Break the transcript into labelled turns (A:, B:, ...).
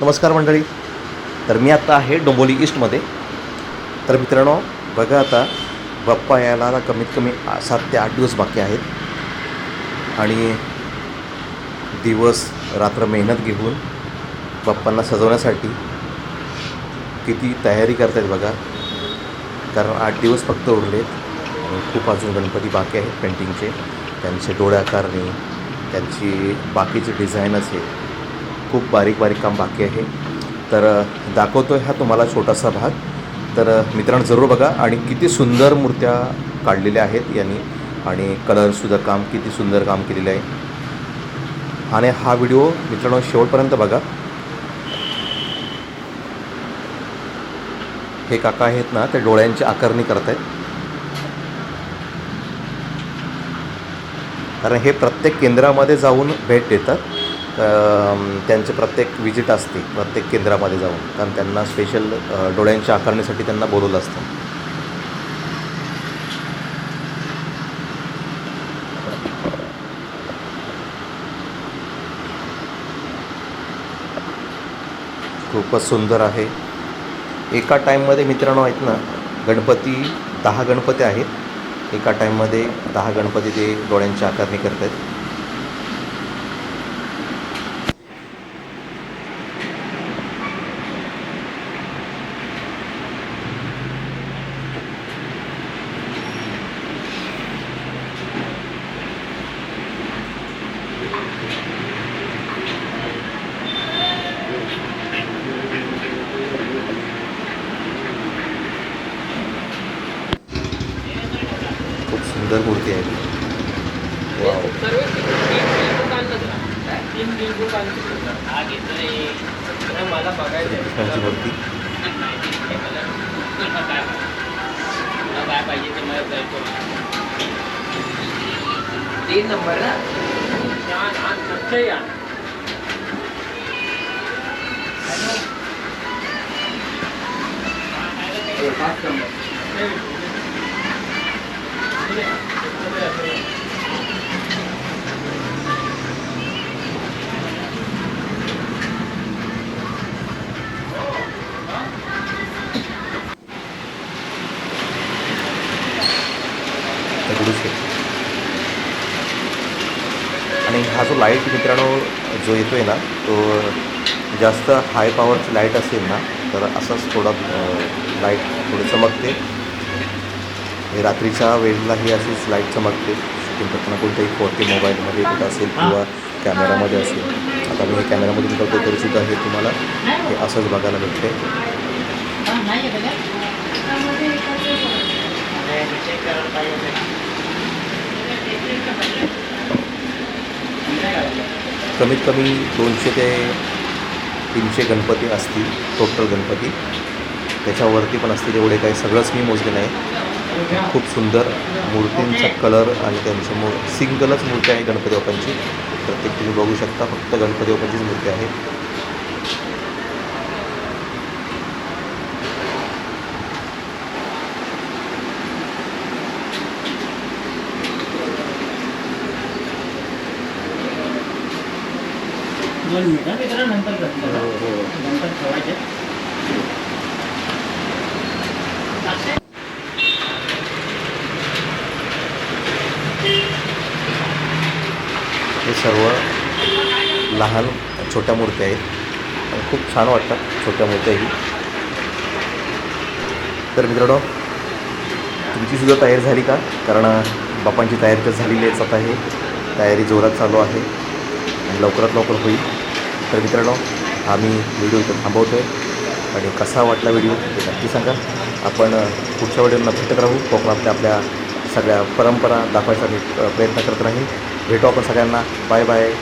A: नमस्कार मंडळी. तर मी आत्ता आहे डोंबोली ईस्टमध्ये. तर मित्रांनो बघा आता बाप्पा यायला कमीत कमी सात ते आठ दिवस बाकी आहेत. आणि दिवस रात्र मेहनत घेऊन बाप्पांना सजवण्यासाठी किती तयारी करतायत बघा. कारण आठ दिवस फक्त उरलेत. आणि खूप अजून गणपती बाकी आहेत पेंटिंगचे त्यांचे डोळ्याकारणी त्यांची बाकीचे डिझाईन असेल खूप बारीक बारीक काम बाकी आहे. तर दाखवतो आहे हा तुम्हाला छोटासा भाग. तर मित्रांनो जरूर बघा आणि किती सुंदर मूर्त्या काढलेल्या आहेत यांनी आणि कलरसुद्धा काम किती सुंदर काम केलेलं आहे. आणि हा व्हिडिओ मित्रांनो शेवटपर्यंत बघा. हे काका आहेत ना ते डोळ्यांची आकारणी करत आहेत कारण हे प्रत्येक केंद्रामध्ये जाऊन भेट देतात. त्यांचे प्रत्येक विजिट असते प्रत्येक केंद्रामध्ये जाऊन. कारण त्यांना स्पेशल डोळ्यांच्या आकारणीसाठी त्यांना बोलवलं असतं. खूपच सुंदर आहे. एका टाईममध्ये मित्रांनो आहेत ना गणपती दहा गणपती आहेत. एका टाईममध्ये दहा गणपती ते डोळ्यांची आकारणी करत आहेत खूप सुंदर मूर्ती आहे. मूर्ती.
B: तीन नंबर ना पाच नंबर.
A: आणि हा जो लाइट मित्रांनो जो येतो आहे ना तो जास्त हाय पॉवरची लाइट असेल ना तर असाच थोडा लाइट थोडी चमकते. हे रात्रीच्या वेळेलाही अशीच लाइट चमकते. शूटिंग करताना कोणत्याही फोर्टी मोबाईलमध्ये कुठं असेल किंवा कॅमेरामध्ये असेल. आता मी हे कॅमेरामधून करतो तरी सुद्धा हे तुम्हाला हे असंच बघायला भेटते. कमीत कमी दोनशे ते तीनशे गणपती असतील टोटल गणपती. त्याच्यावरती पण असतील एवढे काही सगळंच मी मोजले नाही खूप सुंदर मूर्तींचा कलर आणि त्यांचं मू सिंगलच मूर्ती आहे गणपती बाप्पांची. प्रत्येक तुम्ही बघू शकता फक्त गणपती बाप्पांचीच मूर्ती आहे.
C: दोन मिनिटं. मित्र नंतर करतो. नंतर ठेवायचे.
A: हे सर्व लहान छोट्या मूर्त्या आहेत. आणि खूप छान वाटतात छोट्या मूर्त्याही. तर मित्रांनो तुमचीसुद्धा तयारी झाली का? कारण बापांची तयारी तर झालेलीच आता आहे तयारी जोरात चालू आहे आणि लवकरात लवकर होईल. तर मित्रांनो आम्ही व्हिडिओ इथं थांबवतो आहे आणि कसा वाटला व्हिडिओ ते नक्की सांगा. आपण पुढच्या व्हिडिओला भेटत राहू कोकणातल्या आपल्या सगळ्या परंपरा दाखवायसाठी प्रयत्न करत राहील. भेटू आपण सगळ्यांना. Bye bye.